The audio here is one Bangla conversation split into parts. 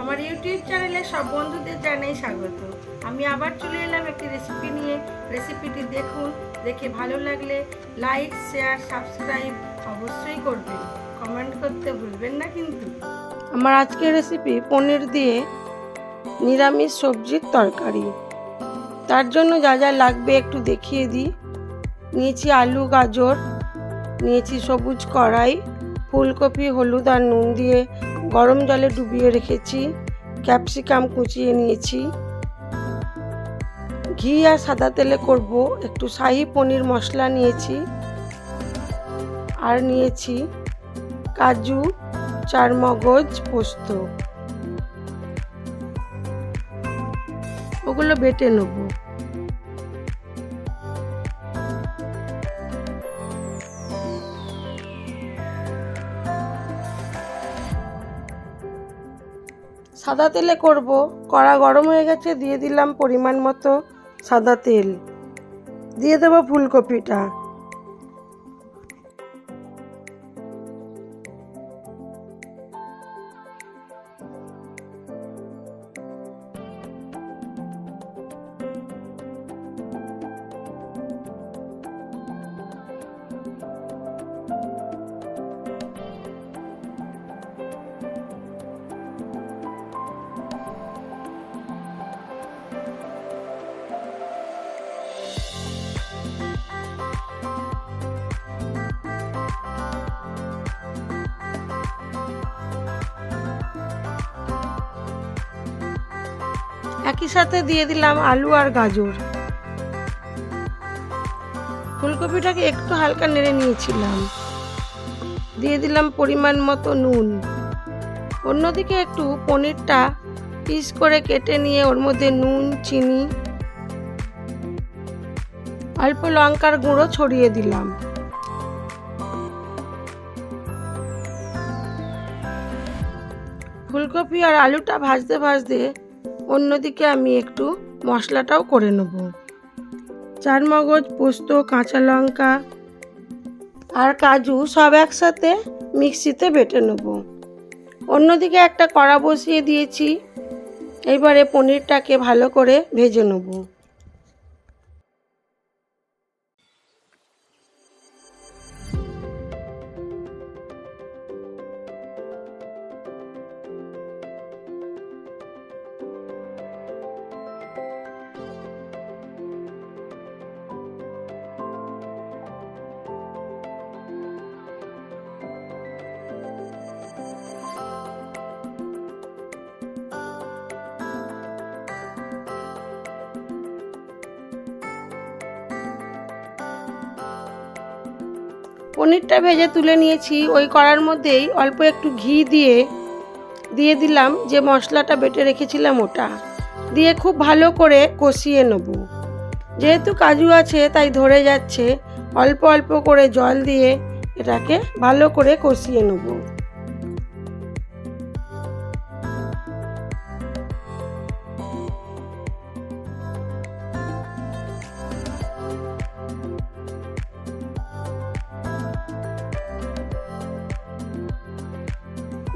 আমার ইউটিউব চ্যানেলে সব বন্ধুদের জানাই স্বাগত। আমি আবার চলে এলাম একটি রেসিপি নিয়ে। রেসিপিটি দেখুন, দেখে ভালো লাগলে লাইক শেয়ার সাবস্ক্রাইব অবশ্যই করবেন। কমেন্ট করতে ভুলবেন না কিন্তু। আমার আজকের রেসিপি পনির দিয়ে নিরামিষ সবজির তরকারি। তার জন্য যা যা লাগবে একটু দেখিয়ে দিই। নিয়েছি আলু, গাজর, নিয়েছি সবুজ কড়াই, ফুলকপি, হলুদ আর নুন দিয়ে গরম জলে ডুবিয়ে রেখেছি, ক্যাপসিকাম কুচিয়ে নিয়েছি। ঘি আর সাদা তেলে করব, একটু শাহি পনির মশলা নিয়েছি। আর নিয়েছি কাজু, চারমগজ, পোস্ত। ওগুলো বেটে নেব। সাদা তেলে করব। কড়া গরম হয়ে গেছে, দিয়ে দিলাম পরিমাণ মতো সাদা তেল। দিয়ে দেবো ফুলকপিটা। একই সাথে দিয়ে দিলাম আলু আর গাজর। ফুলকপিটাকে একটু হালকা নেড়ে নিয়েছিলাম। দিয়ে দিলাম পরিমাণ মতো নুন। অন্যদিকে একটু পনিরটা পিস করে কেটে নিয়ে ওর মধ্যে নুন, চিনি, অল্প লঙ্কার গুঁড়ো ছড়িয়ে দিলাম। ফুলকপি আর আলুটা ভাজতে ভাজতে অন্যদিকে আমি একটু মশলাটাও করে নেব। চারমগজ, পোস্ত, কাঁচা লঙ্কা আর কাজু সব একসাথে মিক্সিতে বেটে নেব। অন্যদিকে একটা কড়া বসিয়ে দিয়েছি। এবারে পনিরটাকে ভালো করে ভেজে নেব। পনিরটা ভেজে তুলে নিয়েছি। ওই কড়ার মধ্যেই অল্প একটু ঘি দিয়ে দিয়ে দিলাম যে মশলাটা বেটে রেখেছিলাম ওটা। দিয়ে খুব ভালো করে কষিয়ে নেব। যেহেতু কাজু আছে তাই ধরে যাচ্ছে, অল্প অল্প করে জল দিয়ে এটাকে ভালো করে কষিয়ে নেব।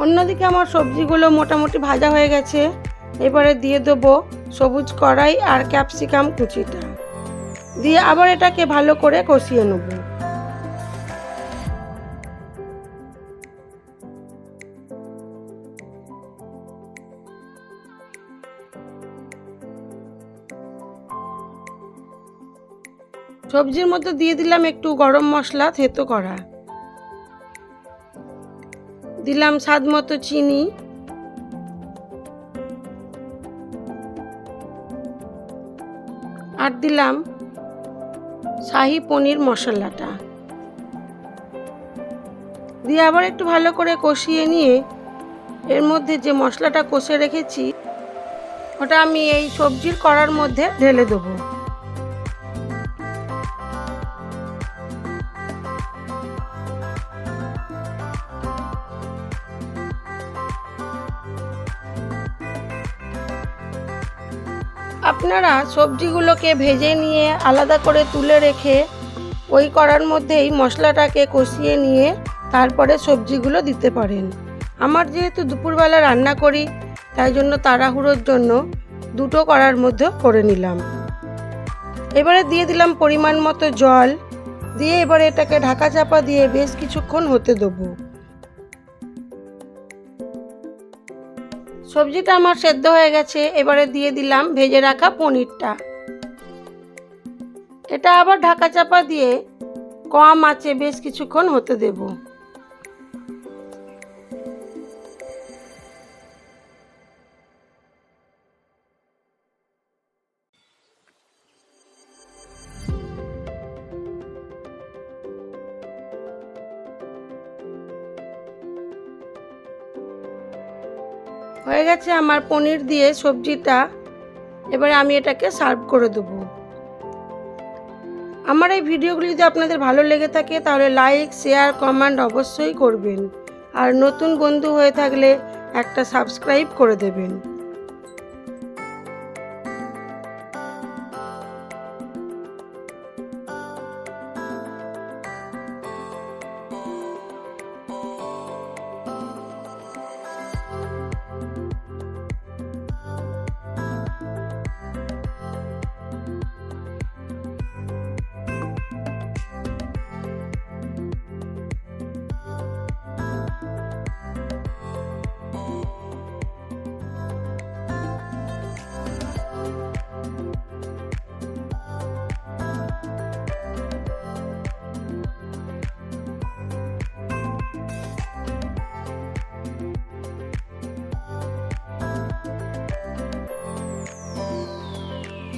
অন্যদিকে আমার সবজিগুলো মোটামুটি ভাজা হয়ে গেছে। এবারে দিয়ে দেবো সবুজ কড়াই আর ক্যাপসিকাম কুচিটা। দিয়ে আবার এটাকে ভালো করে কষিয়ে নেব। সবজির মধ্যে দিয়ে দিলাম একটু গরম মশলা থেতো করা। দিলাম স্বাদ মতো চিনি। আর দিলাম শাহি পনির মশলাটা। দিয়ে আবার একটু ভালো করে কষিয়ে নিয়ে এর মধ্যে যে মশলাটা কষে রেখেছি, ওটা আমি এই সবজির কড়ার মধ্যে ঢেলে দেবো। আপনারা সবজিগুলোকে ভেজে নিয়ে আলাদা করে তুলে রেখে ওই কড়ার মধ্যেই মশলাটাকে কষিয়ে নিয়ে তারপরে সবজিগুলো দিতে পারেন। আমার যেহেতু দুপুরবেলা রান্না করি, তাই জন্য তাড়াহুড়োর জন্য দুটো করার মধ্যে করে নিলাম। এবারে দিয়ে দিলাম পরিমাণ মতো জল, দিয়ে এবারে এটাকে ঢাকা চাপা দিয়ে বেশ কিছুক্ষণ হতে দেবো। সবজিটা আমার সেদ্ধ হয়ে গেছে, এবারে দিয়ে দিলাম ভেজে রাখা পনিরটা। এটা আবার ঢাকা চাপা দিয়ে কম আছে বেশ কিছুক্ষণ হতে দেব। হয়ে গেছে আমার পনির দিয়ে সবজিটা। এবারে আমি এটাকে সার্ভ করে দেবো। আমার এই ভিডিওগুলি যদি আপনাদের ভালো লেগে থাকে, তাহলে লাইক শেয়ার কমেন্ট অবশ্যই করবেন। আর নতুন বন্ধু হয়ে থাকলে একটা সাবস্ক্রাইব করে দেবেন।